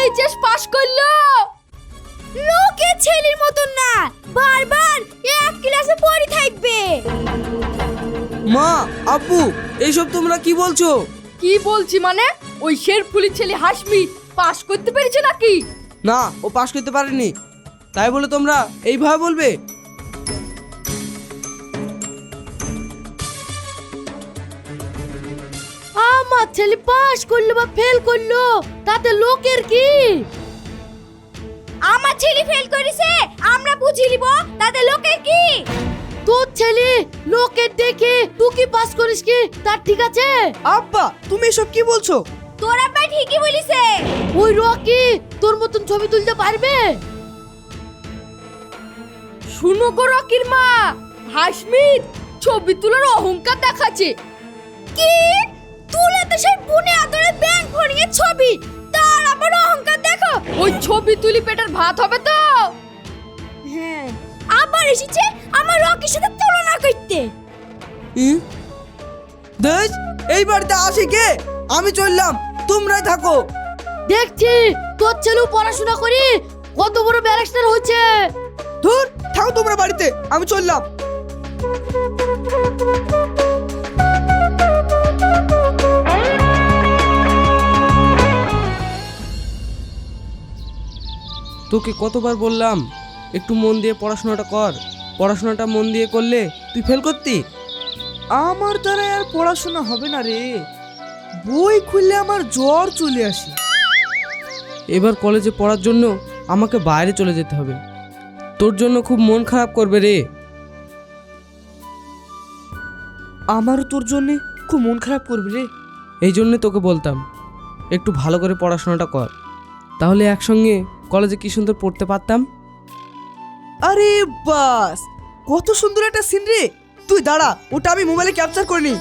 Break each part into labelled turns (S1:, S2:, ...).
S1: HS pass করল।
S2: লোকে ছেলের মতন না বারবার এক ক্লাসে পড়ে থাকবে।
S3: মা আব্বু এইসব তোমরা কি বলছো?
S1: কি বলছি মানে? ওই শেরফুলি ছেলে হাসমি পাস করতে পেরেছে নাকি?
S3: না ও পাস করতে পারেনি। তাই বলে তোমরা এইভাবে বলবে?
S2: আমার ছেলে পাস করল বা ফেল করল তাতে লোকের কি? আমার ছেলে ফেল করেছে আমরা বুঝি নিব তাতে লোকের কি? তোর ছেলে লোকের দেখে তুই কি পাস করিস কি? তার ঠিক আছে?
S3: আব্বা তুমি এসব কি বলছো?
S2: তোর আব্বা ঠিকই বলিছে। ওই রকি তোর মতন ছবি তুলতে পারবে?
S1: শুনো গো রকির মা হাসমির ছবি তোলার অহংকার দেখাচ্ছে।
S2: কি? তুলে তো সেই বুনে আদরে ব্যাংক ভরিয়ে ছবি। তার আবার অহংকার দেখো।
S1: ওই ছবি তুলি পেটের ভাত হবে তো।
S2: হ্যাঁ আবার এসেছে আমার রকির সাথে তুলনা করতে।
S3: দেশ এই বাড়িতে আসে কে? আমি চললাম তোমরাই থাকো।
S2: দেখছি তোর ছেলেও পড়াশোনা করি কত বড় ব্যারিস্টার হচ্ছে।
S3: ধুর থাকো তোমরা বাড়িতে আমি চললাম। তোকে কতবার বললাম একটু মন দিয়ে পড়াশোনাটা কর। পড়াশোনাটা মন দিয়ে করলে তুই ফেল করতি।
S4: আমার দ্বারা আর পড়াশোনা হবে না রে। বই খুললে আমার জ্বর চলে আসে।
S3: এবার কলেজে পড়ার জন্য আমাকে বাইরে চলে যেতে হবে। তোর জন্য খুব মন খারাপ করবে রে।
S4: আমারও তোর জন্যে খুব মন খারাপ করবে রে।
S3: এই জন্যে তোকে বলতাম একটু ভালো করে পড়াশোনাটা কর। তাহলে একসঙ্গে কলেজে কি সুন্দর পড়তে পারতাম?
S4: আরে বাস কত সুন্দর একটা সিন রে। তুই দাঁড়া ওটা আমি মোবাইলে ক্যাপচার করে নি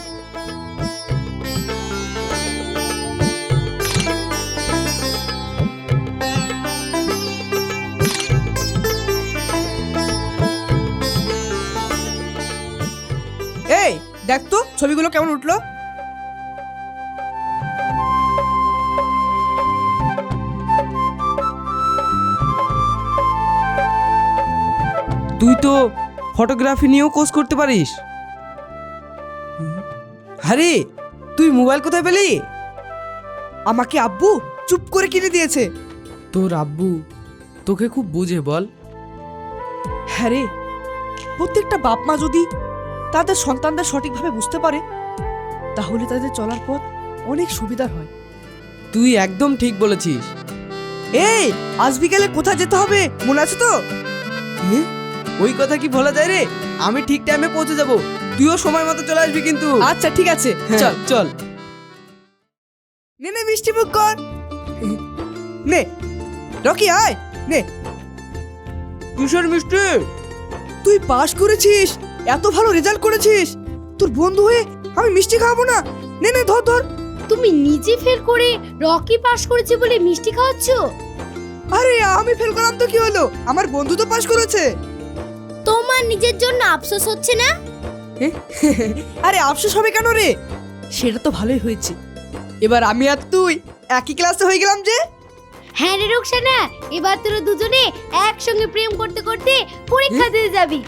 S4: দেখ তো ছবিগুলো কেমন উঠল?
S3: তুই তো ফটোগ্রাফি নিয়েও কোর্স করতে পারিস।
S4: আরে তুই মোবাইল কোথায় পেলি? আমাকে আব্বু চুপ করে কিনে দিয়েছে।
S3: তোর আব্বু তোকে খুব বুঝে বল।
S4: হ্যাঁ রে প্রত্যেকটা বাপ মা যদি তাদের সন্তানদের সঠিকভাবে বুঝতে পারে তাহলে তাদের চলার পথ অনেক সুবিধার হয়।
S3: তুই একদম ঠিক বলেছিস।
S4: এই আজ বিকেলে কোথায় যেতে হবে? মনে আছে তো?
S3: এ? ওই কথা কি বলা যায় রে? আমি ঠিক টাইমে পৌঁছে যাব। তুইও সময় মতো চলে আসবি কিন্তু।
S4: আচ্ছা ঠিক আছে।
S3: চল
S4: চল
S3: চল।
S4: নে নে মিষ্টি মুখ কর। নে রকি আয়। নে।
S3: কিশোর মিষ্টি?
S4: তুই পাশ করেছিস? এত ভালো রেজাল্ট করেছিস। তোর বন্ধু হয়ে আমি মিষ্টি খাওয়াবো না? নে নে ধর ধর।
S2: তুমি নিজে ফেল করে রকি পাস করেছে বলে মিষ্টি খাওয়াচ্ছ?
S4: আরে আমি ফেল করলাম তো কি হলো? আমার বন্ধু তো পাশ করেছে।
S2: তোমার নিজের জন্য আফসোস হচ্ছে না?
S4: আরে আফসোস হবে কেন রে? সেটা তো ভালোই হয়েছে। এবার আমি আর তুই একই ক্লাসে হয়ে গেলাম যে?
S2: হ্যাঁ রে রোকসানা এবার তোরা দুজনে একসঙ্গে প্রেম করতে করতে পরীক্ষা দিতে যাবি।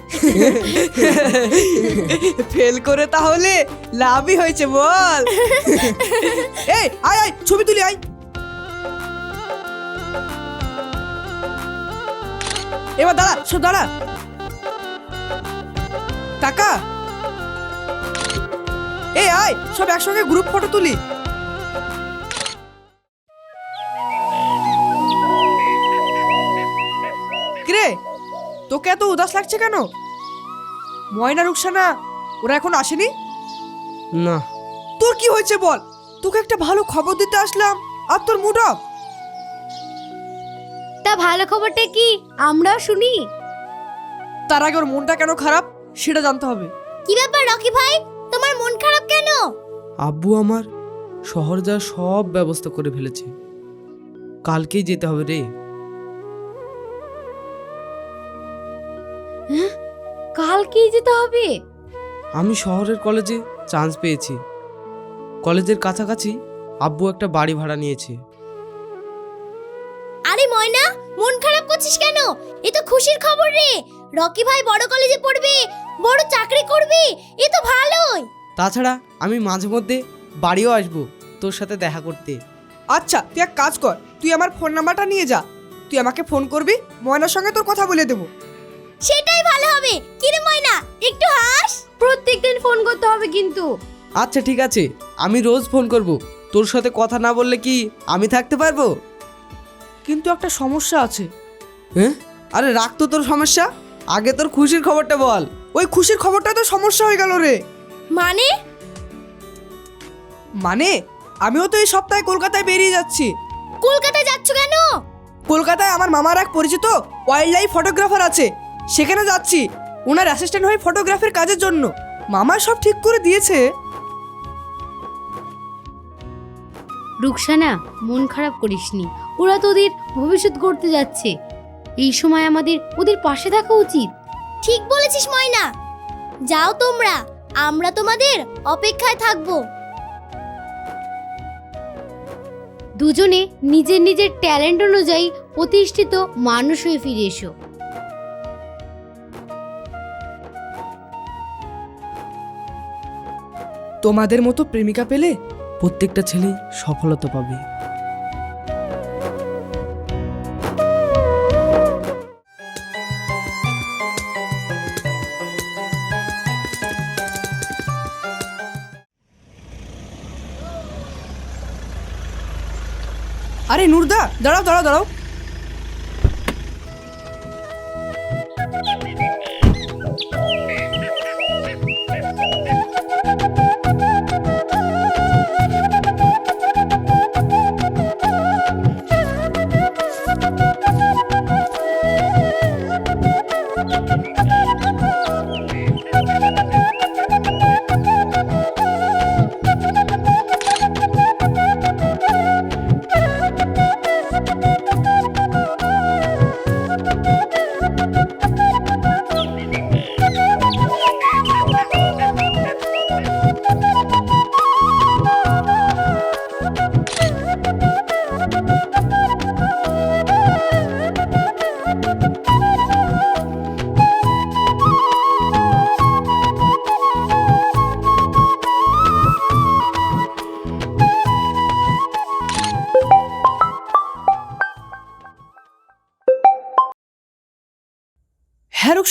S4: ফেল করে তাহলে লাভই হয়েছে বল। এই আয় আয় ছবি তুলি আয়। এবার দাঁড়া সব দাঁড়া। টাকা এই আয় সব একসঙ্গে গ্রুপ ফটো তুলি। কিরে? তোকে এত উদাস লাগছে কেন? ময়না রুকসানা ওরা এখন আসেনি?
S3: না।
S4: তোর কি হয়েছে বল? তোকে একটা ভালো খবর দিতে আসলাম। আর তোর মুড অফ?
S2: তা ভালো খবরটা কি? আমরাও শুনি।
S4: তার আগে ওর মনটা কেন খারাপ সেটা জানতে হবে।
S2: কি ব্যাপার রকি ভাই? তোমার মন খারাপ কেন?
S3: আব্বু আমার শহর যাওয়ার সব ব্যবস্থা করে ফেলেছে। কালকেই যেতে হবে রে।
S2: কালকেই যেতে হবে?
S3: আমি শহরের কলেজে চান্স পেয়েছি। কলেজের কাছাকাছি আব্বু একটা বাড়ি ভাড়া নিয়েছে।
S5: আরে ময়না মন খারাপ করছিস কেন? এ তো খুশির খবর রে। রকি ভাই বড় কলেজে পড়বে বড় চাকরি করবে এ তো ভালোই।
S3: তাছাড়া আমি মাঝে মধ্যে বাড়িও আসব তোর সাথে দেখা করতে।
S4: আচ্ছা তুই এক কাজ কর তুই আমার ফোন নাম্বারটা নিয়ে যা। তুই আমাকে ফোন করবি ময়নার সঙ্গে তোর কথা বলে দেবো।
S5: সেটাই ভালো হবে। কিরে ময়না একটু হাস।
S2: প্রত্যেকদিন ফোন করতে হবে কিন্তু।
S3: আচ্ছা ঠিক আছে। আমি রোজ ফোন করব। তোর সাথে কথা না বললে কি আমি থাকতে পারব?
S4: কিন্তু একটা সমস্যা আছে।
S3: হ্যাঁ? আরে রাখ তো তোর সমস্যা। আগে তোর খুশির খবরটা বল।
S4: ওই খুশির খবরটা তো সমস্যা হয়ে গেল রে।
S5: মানে?
S4: মানে? আমিও তো এই সপ্তাহে কলকাতায় বেরিয়ে যাচ্ছি।
S5: কলকাতায় যাচ্ছ কেন?
S4: কলকাতায় আমার মামার এক পরিচিত ওয়াইল্ড লাইফ ফটোগ্রাফার আছে। সেখানে যাচ্ছি। ওনার অ্যাসিস্ট্যান্ট হয়ে ফটোগ্রাফের কাজের জন্য। মামা সব ঠিক করে দিয়েছে।
S6: রুকসানা মন খারাপ করিসনি। ওরা তো ওদের ভবিষ্যৎ গড়তে যাচ্ছে। এই সময় আমাদের ওদের পাশে থাকা উচিত।
S5: ঠিক বলেছিস ময়না। যাও তোমরা। আমরা তোমাদের অপেক্ষায় থাকব।
S6: দুজনে নিজের নিজের ট্যালেন্ট অনুযায়ী প্রতিষ্ঠিত মানুষ হয়ে ফিরে এসো।
S4: তোমাদের মতো প্রেমিকা পেলে
S3: প্রত্যেকটা ছেলে সফলতা পাবে।
S4: আরে নুরদা দাঁড়াও দাঁড়াও দাঁড়াও।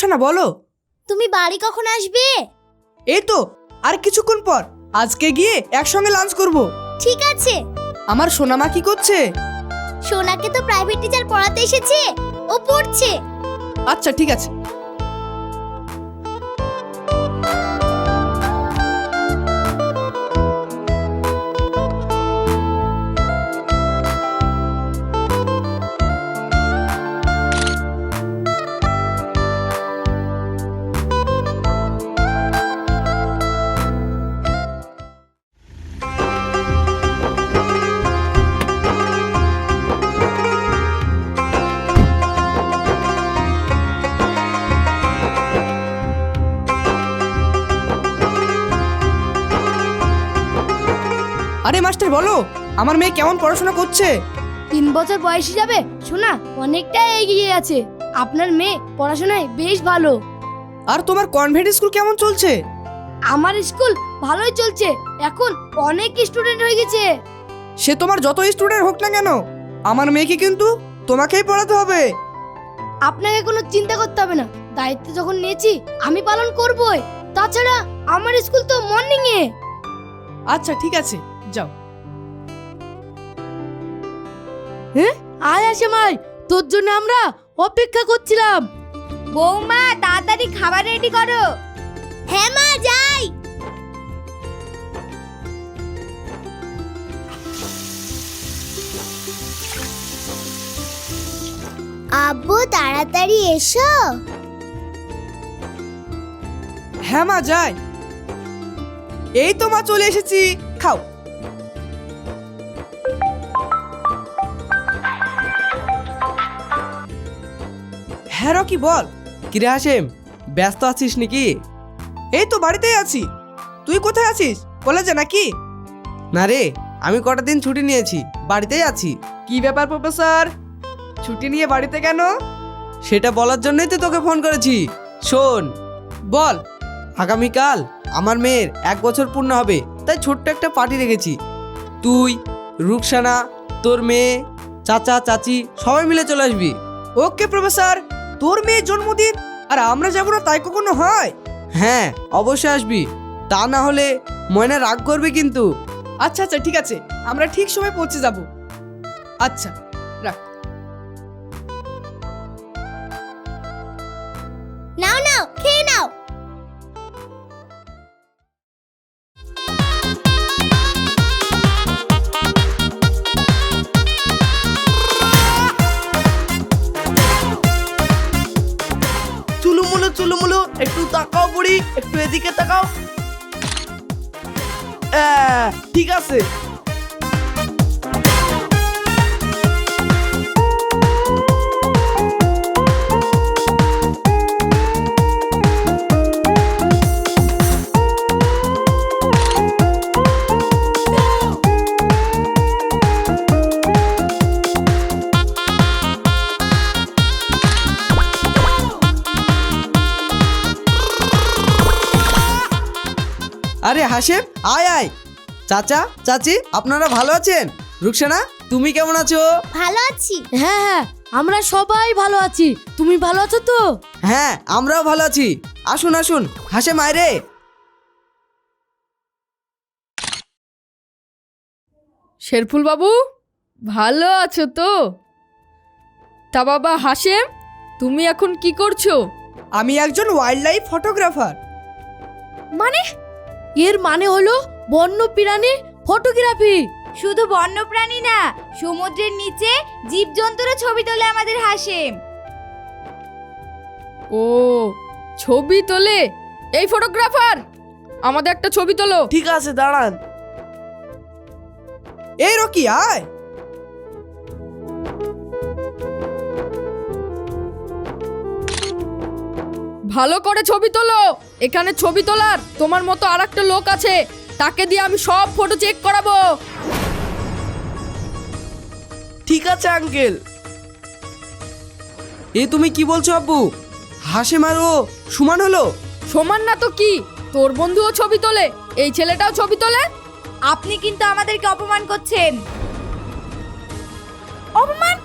S4: রুকসানা বলো।
S5: তুমি বাড়ি কখন আসবে?
S4: এই তো আর কিছুক্ষণ পর। আজকে গিয়ে একসঙ্গে লাঞ্চ করব।
S5: ঠিক আছে।
S4: আমার সোনামা কি করছে?
S5: সোনাকে তো প্রাইভেট টিচার পড়াতে এসেছে। ও পড়ছে।
S4: আচ্ছা ঠিক আছে। আরে মাস্টার বলো আমার মেয়ে কেমন পড়াশোনা করছে?
S2: তিন বছর বয়সী যাবে? শোনা অনেকটা এগিয়ে আছে। আপনার মেয়ে পড়াশোনায় বেশ ভালো।
S4: আর তোমার কনভেন্ট স্কুল কেমন চলছে?
S2: আমার স্কুল ভালোই চলছে। এখন অনেক স্টুডেন্ট হয়ে গেছে।
S4: সে তোমার যত স্টুডেন্ট হোক না কেন আমার মেয়েকে কিন্তু তোমাকেই পড়াতে হবে।
S2: আপনাকে কোনো চিন্তা করতে হবে না। দায়িত্ব যখন নিয়েছি আমি পালন করবই। তাছাড়া আমার স্কুল তো মর্নিং এ
S4: আচ্ছা ঠিক আছে। যাও।
S2: হ্যাঁ আয় আসে মাই তোর জন্য আমরা অপেক্ষা করছিলাম।
S5: বৌমা তাড়াতাড়ি খাবার রেডি করো। হ্যাঁ মা যাই। আব্বু তাড়াতাড়ি এসো।
S4: হ্যাঁ মা যাই। এই তো মা চলে এসেছি। খাও। হ্যাঁ রকি বল।
S3: কিরে হাসেম ব্যস্ত আছিস নাকি?
S4: এই তো বাড়িতেই আছি। তুই কোথায় আছিস? কলেজে নাকি?
S3: না রে আমি কটা দিন ছুটি নিয়েছি বাড়িতেই আছি।
S4: কি ব্যাপার প্রফেসর? ছুটি নিয়ে বাড়িতে কেন?
S3: সেটা বলার জন্যই তো তোকে ফোন করেছি। শোন
S4: বল
S3: আগামীকাল আমার মেয়ের এক বছর পূর্ণ হবে তাই ছোট্ট একটা পার্টি রেখেছি। তুই রুকসানা তোর মেয়ে চাচা চাচি সবাই মিলে চলে আসবি।
S4: ওকে প্রফেসর তোর মেয়ের জন্মদিন? আর আমরা যাব না তাই কখনো হয়?
S3: হ্যাঁ অবশ্যই আসবি। তা না হলে ময়না রাগ করবে কিন্তু।
S4: আচ্ছা আচ্ছা ঠিক আছে। আমরা ঠিক সময় পৌঁছে যাব। আচ্ছা।
S7: তাকাও বুড়ি একটু এদিকে তাকাও। ঠিক আছে।
S3: হাসেম আয় আয়। চাচা চাচি আপনারা ভালো আছেন? রুকসানা তুমি কেমন আছো?
S5: ভালো আছি।
S2: হ্যাঁ হ্যাঁ আমরা সবাই ভালো আছি। তুমি ভালো আছো তো?
S3: হ্যাঁ আমরাও ভালো আছি। আসুন আসুন হাসেম আয় রে।
S1: শেরফুল বাবু ভালো আছো তো? তা বাবা হাসেম তুমি এখন কি করছ?
S4: আমি একজন ওয়াইল্ড লাইফ ফটোগ্রাফার
S2: মানে এর মানে হলো বন্য প্রাণী ফটোগ্রাফি।
S5: শুধু বন্যপ্রাণী না সমুদ্রের নিচে জীবজন্তুরও ছবি তোলে আমাদের হাসে
S1: ও ছবি তোলে? এই ফটোগ্রাফার আমাদের একটা ছবি তোলো।
S7: ঠিক আছে দাঁড়ান।
S4: এই রকি আয়।
S1: ভালো করে ছবি তোলো। এখানে ছবি তোলার তোমার মতো আর একটা লোক আছে। তাকে দিয়ে আমি সব ফটো চেক করাবো।
S7: ঠিক আছে আঙ্কেল
S3: এ তুমি কি বলছো আব্বু? হাসেম আর ও সমান হলো?
S1: সমান না তো কি? তোর বন্ধুও ছবি তোলে এই ছেলেটাও ছবি তোলে।
S5: আপনি কিন্তু আমাদেরকে অপমান করছেন। অপমান?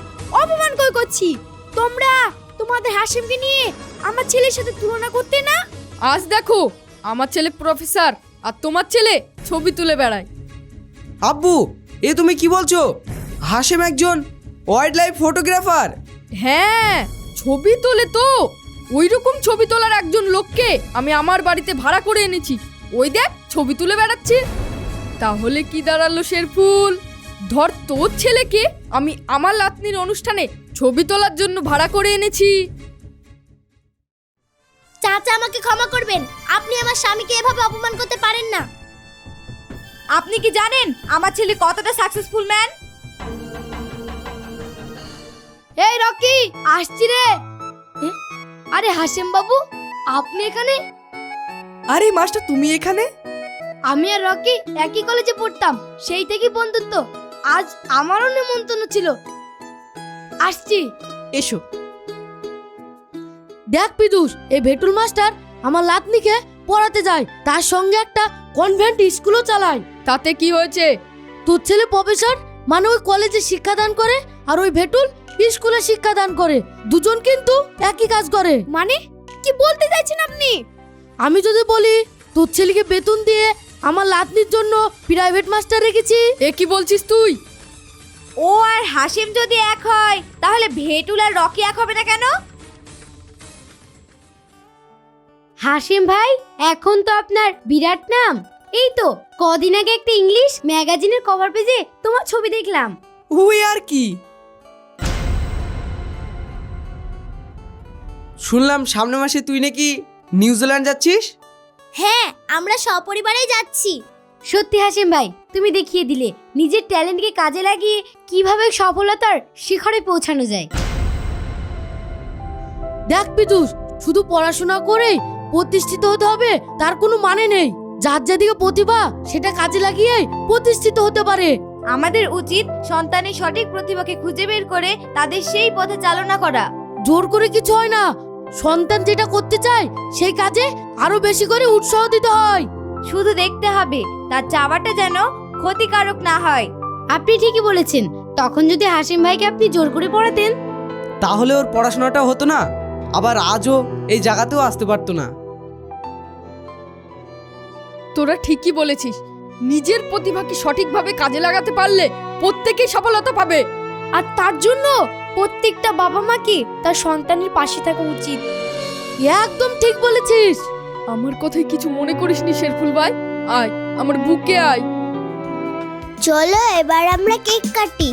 S5: অপমান কই করছি? তোমরা তোমাদের হাসিমকে নিয়ে আমার ছেলের সাথে তুলনা করতে না?
S1: আজ দেখো আমার ছেলে প্রফেসর আর তোমার ছেলে ছবি তুলে বেড়ায়।
S3: আব্বু এ তুমি কি বলছো? হাসেম একজন ওয়াইল্ড লাইফ ফটোগ্রাফার
S1: হ্যাঁ ছবি তোলে তো। ওই রকম ছবি তোলার একজন লোককে আমি আমার বাড়িতে ভাড়া করে এনেছি। ওই দেখ ছবি তুলে বেড়াচ্ছে। তাহলে কি দাঁড়াল শেরফুল ধর তোর ছেলেকে আমি আমার লাতনির অনুষ্ঠানে ছবি তোলার জন্য ভাড়া করে এনেছি।
S5: চাচা আমাকে ক্ষমা করবেন। আপনি আমার স্বামীকে এভাবে অপমান করতে পারেন না। আপনি কি জানেন আমার ছেলে কতটা সাকসেসফুল ম্যান
S2: এই রকি আসছি রে। এ, আরে হাসেম বাবু আপনি এখানে?
S4: আরে মাস্টার তুমি এখানে?
S2: আমি আর রকি একই কলেজে পড়তাম সেই থেকেই বন্ধুত্ব। আজ আমারও নেমন্তন্ন ছিল। আসছি।
S4: এসো।
S2: দেখ পিদুস এই ভেটুল মাস্টার আমার লাতনিকে পড়াতে যায় তার সঙ্গে একটা কনভেন্ট স্কুলও চালায়।
S1: তাতে কি হয়েছে?
S2: তোর ছেলে প্রফেসর মানে ওই কলেজে শিক্ষাদান করে আর ওই ভেটুল স্কুলে শিক্ষাদান করে। দুজন কিন্তু একই কাজ করে।
S5: মানে? কি বলতে চাইছেন আপনি?
S2: আমি যদি বলি তোর ছেলেকে বেতন দিয়ে আমার লাতনির জন্য প্রাইভেট মাস্টার রেখেছি।
S1: এ কি বলছিস তুই?
S5: ও আর হাসিম যদি এক হয় তাহলে ভেটুল আর রকি এক হবে না কেন?
S6: হাসিম ভাই এখন তো আপনার বিরাট নাম। এই তো কদিন আগে একটা ইংলিশ ম্যাগাজিনের কভার পেজে তোমার ছবি দেখলাম।
S4: হুই আর কি?
S3: শুনলাম সামনের মাসে তুই নাকি নিউজিল্যান্ড যাচ্ছিস?
S5: হ্যাঁ আমরা সপরিবারেই যাচ্ছি।
S6: সত্যি হাসিম ভাই তুমি দেখিয়ে দিলে নিজের ট্যালেন্টকে কাজে লাগিয়ে কীভাবে সফলতার শিখরে পৌঁছানো যায়।
S2: দেখ পিদুস শুধু পড়াশোনা করেই প্রতিষ্ঠিত হতে হবে তার কোনো মানে নেই। যার যেদিকে প্রতিভা সেটা কাজে লাগিয়ে প্রতিষ্ঠিত হতে পারে।
S8: আমাদের উচিত সন্তানের সঠিক প্রতিভাকে খুঁজে বের করে তাদের সেই পথে চালনা করা।
S2: জোর করে কিছু হয় না। সন্তান যেটা করতে চায় সেই কাজে আরও বেশি করে উৎসাহ দিতে হয়।
S8: শুধু দেখতে হবে তার চাওয়াটা যেন ক্ষতিকারক না হয়। আপনি ঠিকই বলেছেন। তখন যদি হাসিম ভাইকে আপনি জোর করে পড়াতেন।
S3: তাহলে ওর পড়াশোনাটাও হতো না। আবার আজও এই জায়গাতেও আসতে পারতো না।
S1: তোরা ঠিকই বলেছিস। নিজের প্রতিভাকে সঠিকভাবে কাজে লাগাতে পারলে প্রত্যেকেই সফলতা পাবে।
S9: আর তার জন্য প্রত্যেকটা বাবা মাকে তার সন্তানের পাশে থাকা উচিত?
S2: একদম ঠিক বলেছিস।
S1: আমার কথায় কিছু মনে করিসনি শেরফুল ভাই? আয় আমার বুকে আয়।
S5: চলো এবার আমরা কেক কাটি।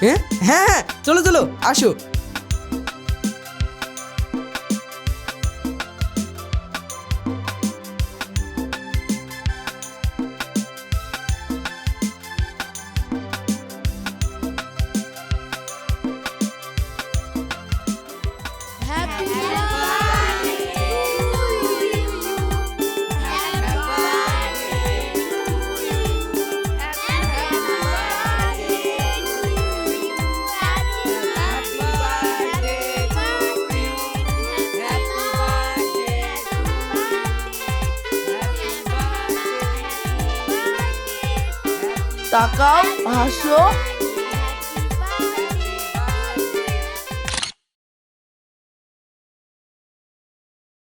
S3: হ্যাঁ হ্যাঁ হ্যাঁ চলো চলো আসো।
S10: তাকাও হাসো